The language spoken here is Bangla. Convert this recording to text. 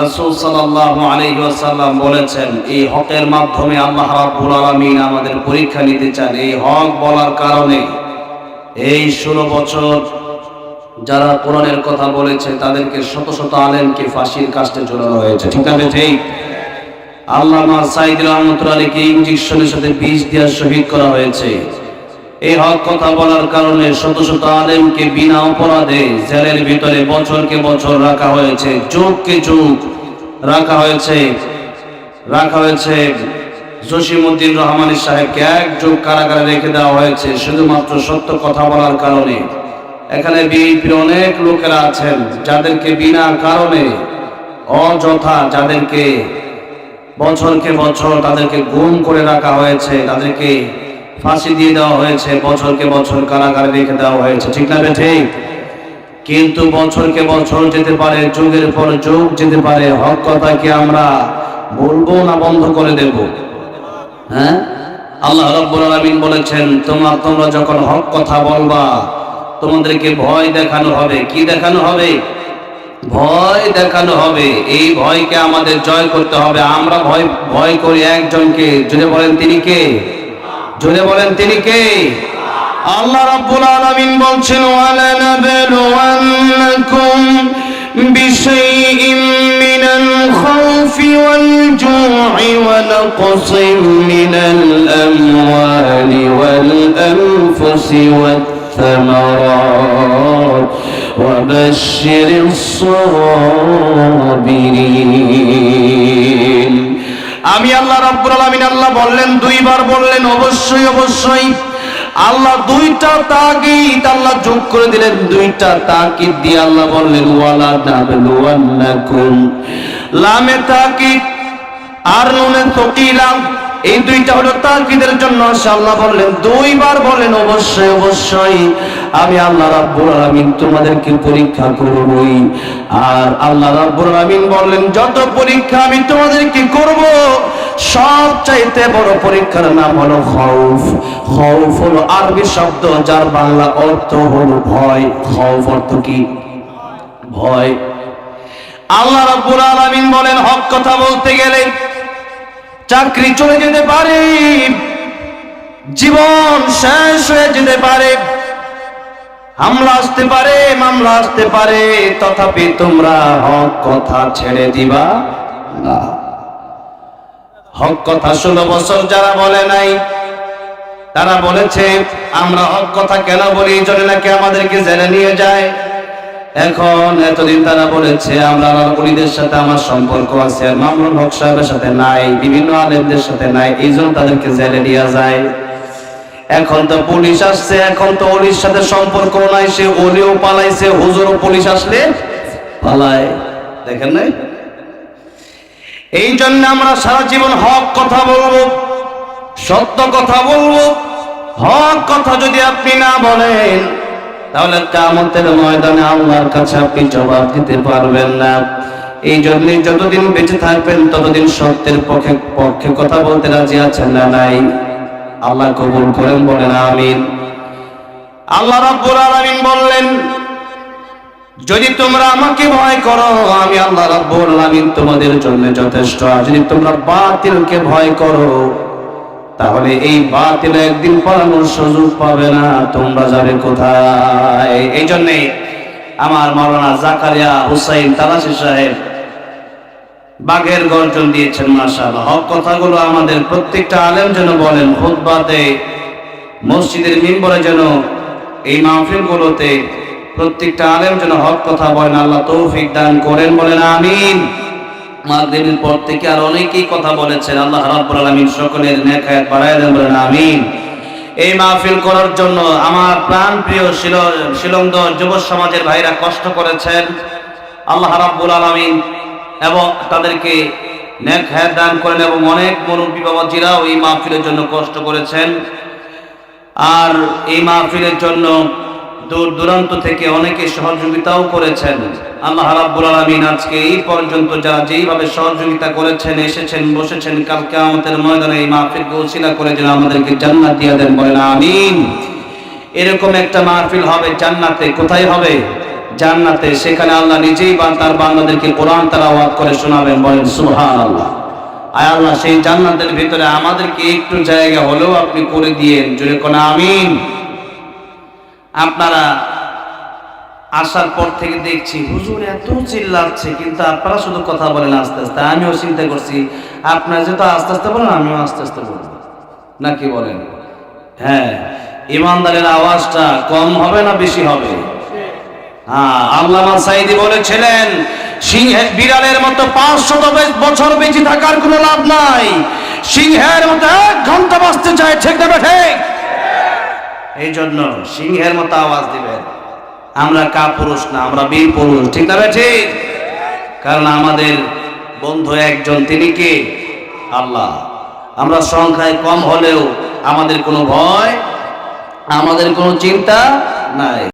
রসুল সাল্লাহ আলহিহাসাল্লাম বলেছেন, এই হকের মাধ্যমে আল্লাহ রাব্বুল আলমিন আমাদের পরীক্ষা নিতে চান। এই হক বলার কারণে এই ষোলো বছর যারা কোরআনের কথা বলেছে, তাদেরকে শত শত আলেমকে ফাঁসির কাস্টে ঝোলানো হয়েছে। ঠিক আছে ঠিক আল্লামা সাইদ রহমতুল্লাহ আলীকে ইঞ্জেকশনের সাথে বিষ দেওয়ার শহীদ করা হয়েছে। এই হক কথা বলার কারণে শত শত আলেমকে বিনা অপরাধে জেলের ভিতরে বছরকে বছর রাখা হয়েছে, যুগকে যুগ রাখা হয়েছে রাখা হয়েছে। জসিমুদ্দিন রহমানের সাহেবকে এক যুগ কারাগারে রেখে দেওয়া হয়েছে, শুধুমাত্র সত্য কথা বলার কারণে। এখানে বিএনপির অনেক লোকেরা আছেন যাদেরকে বিনা কারণে অযথা যাদেরকে বছরকে বছর তাদেরকে গুম করে রাখা হয়েছে, তাদেরকে ফাঁসি দিয়ে দেওয়া হয়েছে, বছরকে বছর কারাগারে রেখে দেওয়া হয়েছে, ঠিক না ঠিক কিন্তু বছরকে বছর যেতে পারে, যুগের পর যুগ যেতে পারে, হক কথা কি আমরা বলব না বন্ধ করে দেব? হ্যাঁ? আল্লাহ রাব্বুল আলামিন বলেছেন, তোমার, তোমরা যখন হক কথা বলবা, তোমাদেরকে ভয় দেখানো হবে। কি দেখানো হবে? ভয় দেখানো হবে। এই ভয়কে আমাদের জয় করতে হবে। আমরা ভয় ভয় করি একজনকে। যদি বলেন তিনি কে? জুড়ে বলেন তিনি কে আল্লাহ রাব্বুল আলামিন বলছেন ওয়ালা নাবলুওয়ান্নাকুম বিশাইইম মিনাল খাউফি ওয়াল জু'i ওয়া নাকসিম মিনাল আমওয়ালি ওয়াল আনফুসি ওয়াত الثمرات وبشر الصابرين আমি আল্লাহ রাব্বুল আলামিন আল্লাহ বললেন, দুইবার বললেন, অবশ্যই অবশ্যই। আল্লাহ দুইটা তাকিদ আল্লাহ যোগ করে দিলেন, দুইটা তাকিদ দিয়ে আল্লাহ বললেন, ওয়ালা নাবলুওয়ান্নাকুম লামে তাকিদ আর নুনে তকিলাম এই দুইটা হলো তাকিদের জন্য। আল্লাহ বললেন, দুইবার বলেন অবশ্যই অবশ্যই। আমি আল্লাহ রাব্বুল আলামিন তোমাদেরকে পরীক্ষা করবই। আর আল্লাহ রাব্বুল আলামিন বললেন, যত পরীক্ষা আমি তোমাদেরকে করব সব চাইতে বড় পরীক্ষার নাম হলো খৌফ। খৌফ হলো আরবি শব্দ যার বাংলা অর্থ হলো ভয়। খৌফ অর্থ কি? ভয়। আল্লাহ রাব্বুল আলামিন বলেন, হক কথা বলতে গেলে চাকরি চলে যেতে পারে, জীবন শেষ হয়ে যেতে পারে। হামলা আসতে পারে, মামলা আসতে পারে, তথাপি তোমরা হক কথা ছেড়ে দিবা না। হক কথা ষোলো বছর যারা বলে নাই, তারা বলেছে, আমরা হক কথা কেন বলি? জন্য নাকি আমাদেরকে জেনে নিয়ে যায়? এখন এতদিন তারা বলেছে, আমরা আলালপুরীদের সাথে আমার সম্পর্ক আছে, আর হক সাহেবের সাথে নাই, বিভিন্ন আলেমদের সাথে নাই, এই জন্য তাদেরকে জেলে নিয়ে যায়। এখন তো পুলিশ আসছে, এখন তো ওলির সাথে সম্পর্ক নাই, সে ওলিও পালাইছে, হুজুরও পুলিশ আসলে পালায়। দেখেন নাই? এই জন্য আমরা সারা জীবন হক কথা বলব, সত্য কথা বলব। হক কথা যদি আপনি না বলেন, তাহলে কামতের ময়দানে আল্লাহর কাছে আপনি জবাব দিতে পারবেন না। এই জন্য যতদিন বেঁচে থাকবেন, ততদিন সত্যের পক্ষে পক্ষে কথা বলতে রাজি আছেন না নাই? আল্লাহ কবুল করেন বলেন, আমিন। আল্লাহ রাব্বুল আলামিন বললেন, যদি তোমরা আমাকে ভয় করো, আমি আল্লাহ রাব্বুল আলামিন তোমাদের জন্য যথেষ্ট। যদি তোমরা বাতিলকে ভয় করো, তাহলে এই বাতিল একদিন পড়ানোর সুযোগ পাবে না। তোমরা যাবে কোথায়? এই জন্যে আমার মাওলানা জাকারিয়া হুসাইন তালাসি সাহেব বাঘের গর্জন দিয়েছেন মার্শাল হক কথাগুলো আমাদের প্রত্যেকটা আলেম যেন বলেন, খুতবাতে, মসজিদের মিম্বরে যেন, এই মাহফিলগুলোতে প্রত্যেকটা আলেম যেন হক কথা বলেন, আল্লাহ তৌফিক দান করেন, বলেন আমিন। মাগরিবের পর থেকে আর অনেকেই কথা বলেছেন, আল্লাহ রাব্বুল আলামিন সকলের নেক হায়াত বাড়ায় দেন, বলেন আমিন। এই মাহফিল করার জন্য আমার প্রাণ প্রিয় শিলংদ যুব সমাজের ভাইরা কষ্ট করেছেন। আল্লাহ রাব্বুল আলামিন এবং তাদেরকে নেক হায়াত দান করেন এবং অনেক মুরব্বী বাবাজিরাও এই মাহফিলের জন্য কষ্ট করেছেন। আর এই মাহফিলের জন্য দূর দূরান্ত থেকে অনেকে সহযোগিতাও করেছেন। আল্লাহ রাব্বুল আলামিন আজকে এই পর্যন্ত যারা যেইভাবে সহযোগিতা করেছেন, এসেছেন, বসেছেন কালকে আমাদের ময়দানে এই মাহফিলকে উসিলা করে যেন আমাদেরকে জান্নাত দিয়ে দেন বলেন, আমিন। এরকম একটা মাহফিল হবে জান্নাতে, কোথায় হবে? জান্নাতে, সেখানে আল্লাহ নিজেই তার বান্দাদেরকে কোরআন তালাওয়াত করে শোনাবেন, বলেন সুবহান আল্লাহ আয় আল্লাহ, সেই জান্নাতের ভিতরে আমাদেরকে একটু জায়গা হলেও আপনি করে দিয়েন জুড়ে কোন আমিন। আপনারা আসার পর থেকে দেখছি, হুজুর এত চিল্লাচ্ছে, কিন্তু আপনারা শুধু কথা বলেন আস্তে আস্তে, আমিও চিন্তা করছি, আপনারা যেহেতু আস্তে আস্তে বলেন, আমিও আস্তে আস্তে বলব। নাকি বলেন? হ্যাঁ ইমানদারের আওয়াজটা কম হবে না বেশি হবে? আল্লামা সাইদি বলেছিলেন সিংহের বিড়ালের মতো পাঁচশত বছর বেঁচে থাকার কোনো লাভ নাই। সিংহের মতো এক ঘণ্টা বাঁচতে চায় ঠিক না ঠিক এই জন্য সিংহের মতো আওয়াজ দিবেন। আমরা কা পুরুষ না আমরা বীর পুরুষ ঠিক না ঠিক কারণ আমাদের বন্ধু একজন তিনি কে? আল্লাহ। আমরা সংখ্যায় কম হলেও আমাদের কোনো ভয় আমাদের কোনো চিন্তা নাই।